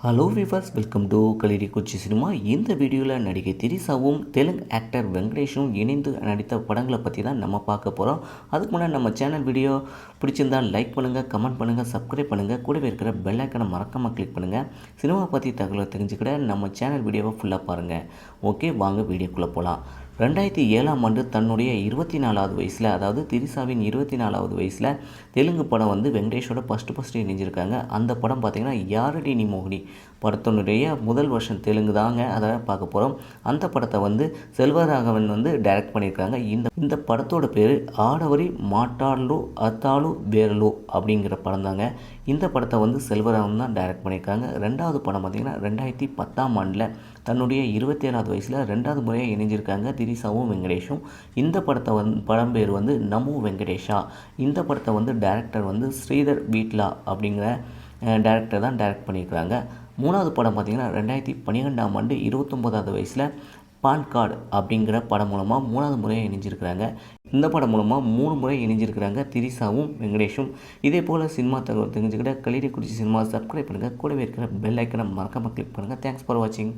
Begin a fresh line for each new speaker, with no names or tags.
Hello viewers welcome to கலிரி Kochi cinema இந்த வீடியோவில் நடிகை திரிசாவும் தெலுங்கு ஆக்டர் வெங்கடேஷும் இணைந்து நடித்த படங்களை பற்றி தான் நம்ம பார்க்க போகிறோம் அதுக்கு முன்னாடி நம்ம சேனல் வீடியோ பிடிச்சிருந்தா லைக் பண்ணுங்கள் கமெண்ட் பண்ணுங்கள் சப்ஸ்கிரைப் பண்ணுங்கள் கூடவே இருக்கிற பெல் ஐக்கனை மறக்காமல் கிளிக் பண்ணுங்கள் சினிமா பற்றி தகவலை தெரிஞ்சுக்கிட நம்ம சேனல் வீடியோவை ஃபுல்லாக பாருங்கள் ஓகே வாங்க வீடியோக்குள்ளே போகலாம் ரெண்டாயிரத்தி ஏழாம் ஆண்டு தன்னுடைய இருபத்தி நாலாவது வயசில் அதாவது திரிசாவின் இருபத்தி நாலாவது வயசில் தெலுங்கு படம் வந்து வெங்கடேஷோட ஃபஸ்ட்டு ஃபஸ்ட்டு இணைஞ்சிருக்காங்க. அந்த படம் பார்த்திங்கன்னா யாரடி நீ மோகினி? படத்தினுடைய முதல் வருஷம் தெலுங்கு தாங்க. அதை பார்க்க போகிறோம் அந்த படத்தை வந்து செல்வராகவன் வந்து டைரக்ட் பண்ணியிருக்காங்க. இந்த இந்த படத்தோட பேர் ஆடவரி மாட்டாளு அத்தாலு பேரலு அப்படிங்கிற படம் தாங்க. இந்த படத்தை வந்து செல்வராகவன் தான் டைரக்ட் பண்ணியிருக்காங்க. ரெண்டாவது படம் பார்த்திங்கன்னா ரெண்டாயிரத்தி பத்தாம் ஆண்டில் தன்னுடைய இருபத்தி ஏழாவது வயசில் ரெண்டாவது முறையாக இணைஞ்சிருக்காங்க திரிசாவும் வெங்கடேஷும். இந்த படத்தை வந்து படம் பேர் வந்து நமு வெங்கடேஷா. இந்த படத்தை வந்து டைரக்டர் வந்து ஸ்ரீதர் பீட்லா அப்படிங்கிற டைரக்டர் தான் டைரக்ட் பண்ணியிருக்கிறாங்க. மூணாவது படம் பார்த்திங்கன்னா ரெண்டாயிரத்தி பன்னிரெண்டாம் ஆண்டு இருபத்தொம்போதாவது வயசில் பான் கார்டு அப்படிங்கிற படம் மூலமாக மூணாவது முறையாக இணைஞ்சிருக்கிறாங்க. இந்த படம் மூலமாக மூணு முறை இணைஞ்சிருக்கிறாங்க திரிசாவும் வெங்கடேஷும். இதே போல் சினிமா தகவல் தெரிஞ்சுக்கிட்ட கலிடி குறிச்சி சினிமா சப்ஸ்கிரைப் பண்ணுங்கள் கூடவே இருக்கிற பெல் ஐக்கனை மறக்காமல் கிளிக் பண்ணுங்கள் தேங்க்ஸ் ஃபார் வாட்சிங்